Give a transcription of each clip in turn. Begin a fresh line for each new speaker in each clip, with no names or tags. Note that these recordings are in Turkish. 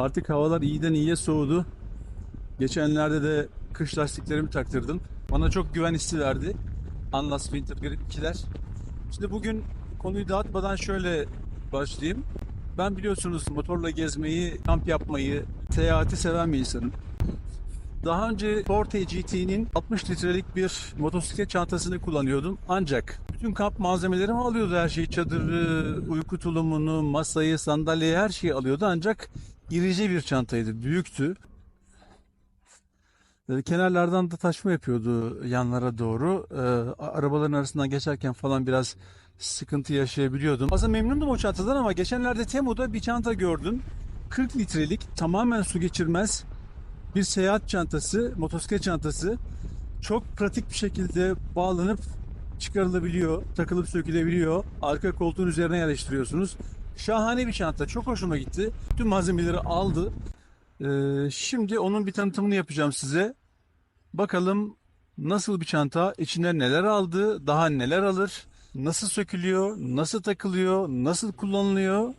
Artık havalar iyiden iyiye soğudu. Geçenlerde de kış lastiklerimi taktırdım. Bana çok güven hissi verdi. Anlas Winter Grip 2'ler. Şimdi bugün konuyu dağıtmadan şöyle başlayayım. Ben biliyorsunuz motorla gezmeyi, kamp yapmayı, seyahati seven bir insanım. Daha önce Forte GT'nin 60 litrelik bir motosiklet çantasını kullanıyordum. Ancak bütün kamp malzemelerimi alıyordu her şeyi. Çadırı, uyku tulumunu, masayı, sandalyeyi her şeyi alıyordu. Ancak irice bir çantaydı. Büyüktü. Ee, Kenarlardan da taşma yapıyordu yanlara doğru. Ee, arabaların arasından geçerken falan biraz sıkıntı yaşayabiliyordum. Aslında memnundum o çantadan ama geçenlerde Temu'da bir çanta gördüm. 40 litrelik tamamen su geçirmez bir seyahat çantası, motosiklet çantası. Çok pratik bir şekilde bağlanıp çıkarılabiliyor, takılıp sökülebiliyor. Arka koltuğun üzerine yerleştiriyorsunuz. Şahane bir çanta. Çok hoşuma gitti. Tüm malzemeleri aldı. Ee, şimdi onun bir tanıtımını yapacağım size. Bakalım nasıl bir çanta, içine neler aldı, daha neler alır, nasıl sökülüyor, nasıl takılıyor, nasıl kullanılıyor.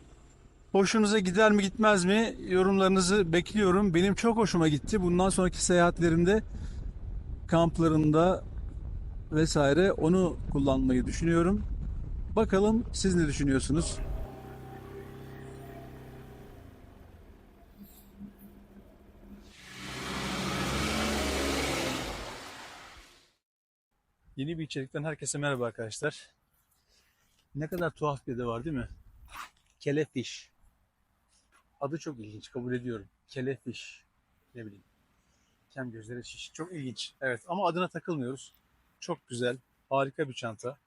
Hoşunuza gider mi gitmez mi yorumlarınızı bekliyorum. Benim çok hoşuma gitti. Bundan sonraki seyahatlerimde, kamplarımda vesaire onu kullanmayı düşünüyorum. Bakalım siz ne düşünüyorsunuz? Yeni bir içerikten herkese merhaba arkadaşlar. Ne kadar tuhaf bir adı var değil mi? Kelefiş. Adı çok ilginç kabul ediyorum. Kelefiş. Ne bileyim. Kem gözleri şiş. Çok ilginç. Evet ama adına takılmıyoruz. Çok güzel. Harika bir çanta.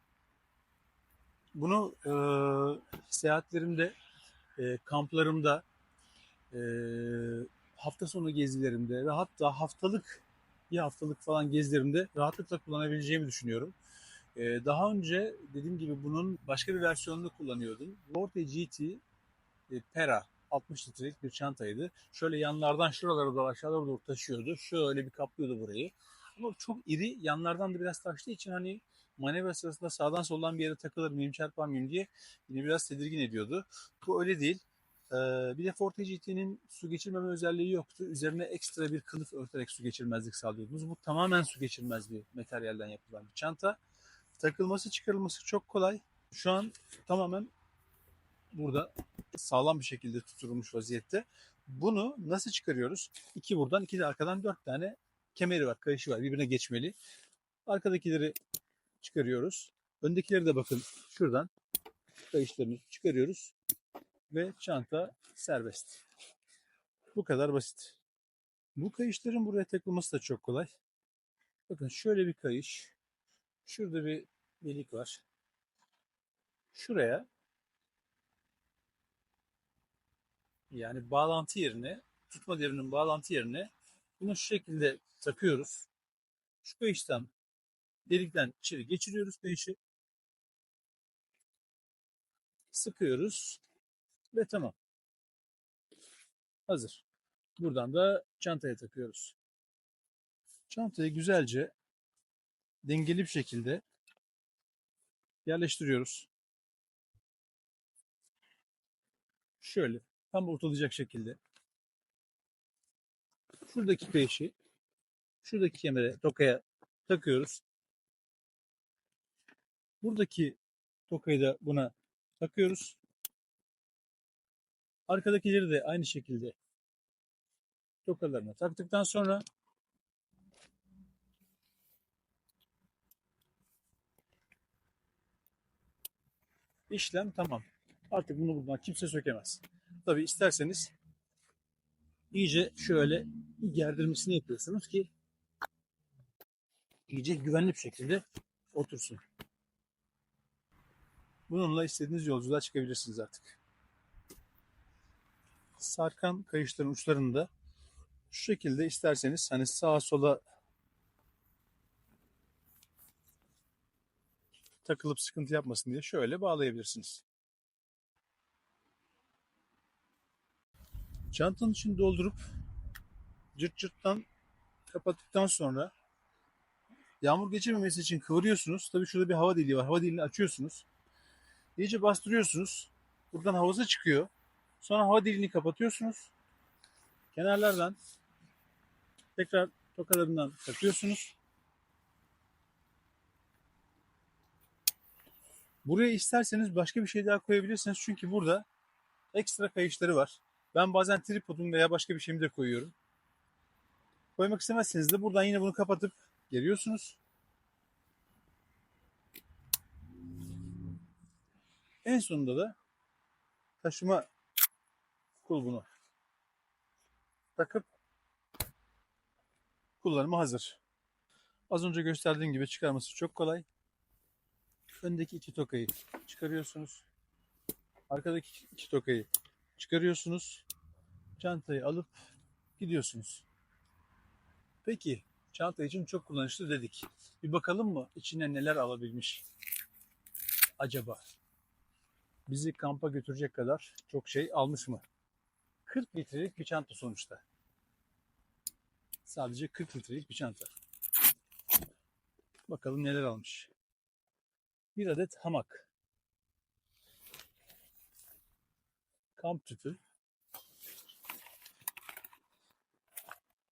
Bunu e, seyahatlerimde, e, kamplarımda, e, hafta sonu gezilerimde ve hatta haftalık bir haftalık falan gezilerimde rahatlıkla kullanabileceğimi düşünüyorum. E, daha önce dediğim gibi bunun başka bir versiyonunu kullanıyordum. Forte GT e, Pera 60 litrelik bir çantaydı. Şöyle yanlardan şuralara doğru aşağılara doğru taşıyordu. Şöyle bir kaplıyordu burayı. Ama çok iri yanlardan da biraz taştığı için hani manevra sırasında sağdan soldan bir yere takılır mıyım çarpar mıyım diye yine biraz tedirgin ediyordu. Bu öyle değil. Ee, bir de Forte GT'nin su geçirmeme özelliği yoktu. Üzerine ekstra bir kılıf örterek su geçirmezlik sağlıyordunuz. Bu tamamen su geçirmez bir materyalden yapılan bir çanta. Takılması çıkarılması çok kolay. Şu an tamamen burada sağlam bir şekilde tutulmuş vaziyette. Bunu nasıl çıkarıyoruz? İki buradan, iki de arkadan dört tane kemeri var, kayışı var. Birbirine geçmeli. Arkadakileri çıkarıyoruz. Öndekileri de bakın şuradan kayışlarını çıkarıyoruz ve çanta serbest. Bu kadar basit. Bu kayışların buraya takılması da çok kolay. Bakın şöyle bir kayış. Şurada bir delik var. Şuraya yani bağlantı yerine tutma devrinin bağlantı yerine bunu şu şekilde takıyoruz. Şu kayıştan delikten içeri geçiriyoruz kayışı. Sıkıyoruz ve tamam. Hazır. Buradan da çantaya takıyoruz. Çantayı güzelce dengeli bir şekilde yerleştiriyoruz. Şöyle tam ortalayacak şekilde. Şuradaki kayışı şuradaki kemere, tokaya takıyoruz. Buradaki tokayı da buna takıyoruz. Arkadakileri de aynı şekilde tokalarına taktıktan sonra işlem tamam. Artık bunu buradan kimse sökemez. Tabi isterseniz iyice şöyle gerdirmesini yapıyorsunuz ki iyice güvenli bir şekilde otursun. Bununla istediğiniz yolculuğa çıkabilirsiniz artık. Sarkan kayışların uçlarında şu şekilde isterseniz hani sağa sola takılıp sıkıntı yapmasın diye şöyle bağlayabilirsiniz. Çantanın içini doldurup cırt cırttan kapattıktan sonra yağmur geçirmemesi için kıvırıyorsunuz. Tabii şurada bir hava deliği var. Hava deliğini açıyorsunuz. İyice bastırıyorsunuz. Buradan havası çıkıyor. Sonra hava deliğini kapatıyorsunuz. Kenarlardan tekrar tokalarından takıyorsunuz. Buraya isterseniz başka bir şey daha koyabilirsiniz. Çünkü burada ekstra kayışları var. Ben bazen tripodum veya başka bir şeyimi de koyuyorum. Koymak istemezseniz de buradan yine bunu kapatıp geriyorsunuz. En sonunda da taşıma kulbunu takıp kullanıma hazır. Az önce gösterdiğim gibi çıkarması çok kolay. Öndeki iki tokayı çıkarıyorsunuz. Arkadaki iki tokayı çıkarıyorsunuz. Çantayı alıp gidiyorsunuz. Peki çanta için çok kullanışlı dedik. Bir bakalım mı içine neler alabilmiş acaba? Bizi kampa götürecek kadar çok şey almış mı? 40 litrelik bir çanta sonuçta. Sadece 40 litrelik bir çanta. Bakalım neler almış. Bir adet hamak. Kamp tüpü.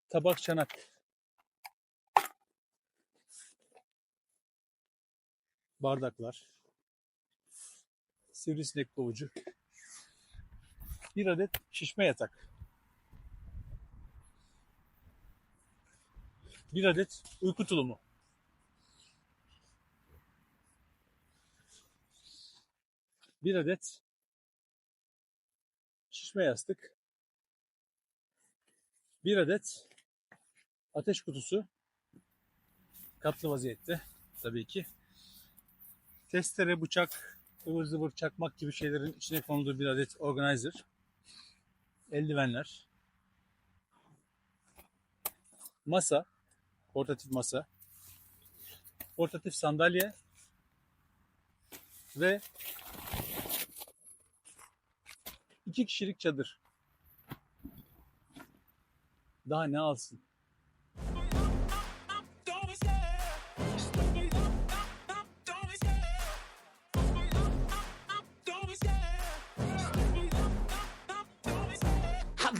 Tabak çanak. Bardaklar. Sivrisinek kovucu. Bir adet şişme yatak. Bir adet uyku tulumu. Bir adet şişme yastık. Bir adet ateş kutusu. Katlı vaziyette tabii ki. Testere, bıçak, ıvır zıvır çakmak gibi şeylerin içine konulduğu bir adet organizer. Eldivenler. Masa. Portatif masa. Portatif sandalye. Ve iki kişilik çadır. Daha ne alsın?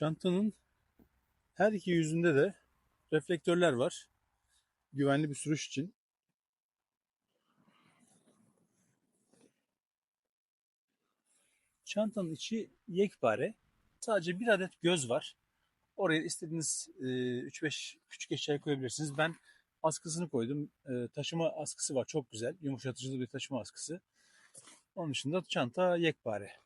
Çantanın her iki yüzünde de reflektörler var. Güvenli bir sürüş için. Çantanın içi yekpare. Sadece bir adet göz var. Oraya istediğiniz e, 3-5 küçük eşyayı koyabilirsiniz. Ben askısını koydum. E, taşıma askısı var. Çok güzel. Yumuşatıcılı bir taşıma askısı. Onun dışında çanta yekpare.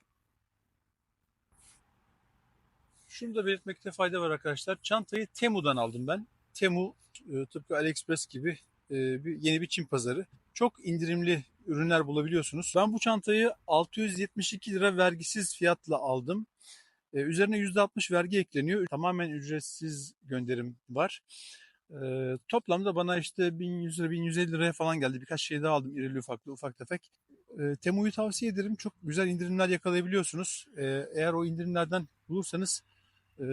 Şunu da belirtmekte fayda var arkadaşlar. Çantayı Temu'dan aldım ben. Temu e, tıpkı AliExpress gibi e, bir, yeni bir Çin pazarı. Çok indirimli ürünler bulabiliyorsunuz. Ben bu çantayı 672 lira vergisiz fiyatla aldım. E, üzerine %60 vergi ekleniyor. Tamamen ücretsiz gönderim var. Toplamda bana işte 1100 lira 1150 liraya falan geldi. Birkaç şey daha aldım irili ufaklı ufak tefek. Temu'yu tavsiye ederim. Çok güzel indirimler yakalayabiliyorsunuz. Eğer o indirimlerden bulursanız e,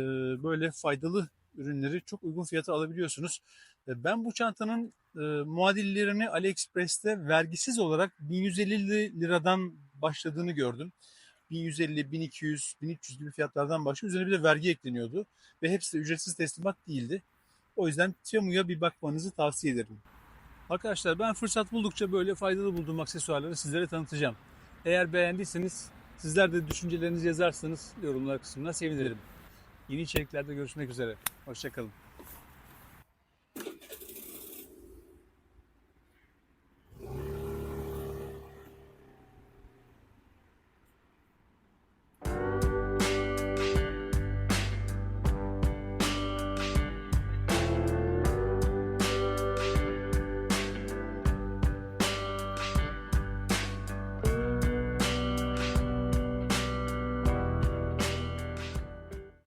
böyle faydalı ürünleri çok uygun fiyata alabiliyorsunuz. E, Ben bu çantanın e, muadillerini AliExpress'te vergisiz olarak 1150 liradan başladığını gördüm. 1150, 1200, 1300 gibi fiyatlardan başlıyor. Üzerine bir de vergi ekleniyordu. Ve hepsi de ücretsiz teslimat değildi. O yüzden Temu'ya bir bakmanızı tavsiye ederim. Arkadaşlar ben fırsat buldukça böyle faydalı bulduğum aksesuarları sizlere tanıtacağım. Eğer beğendiyseniz sizler de düşüncelerinizi yazarsanız yorumlar kısmına sevinirim. Yeni içeriklerde görüşmek üzere. Hoşçakalın.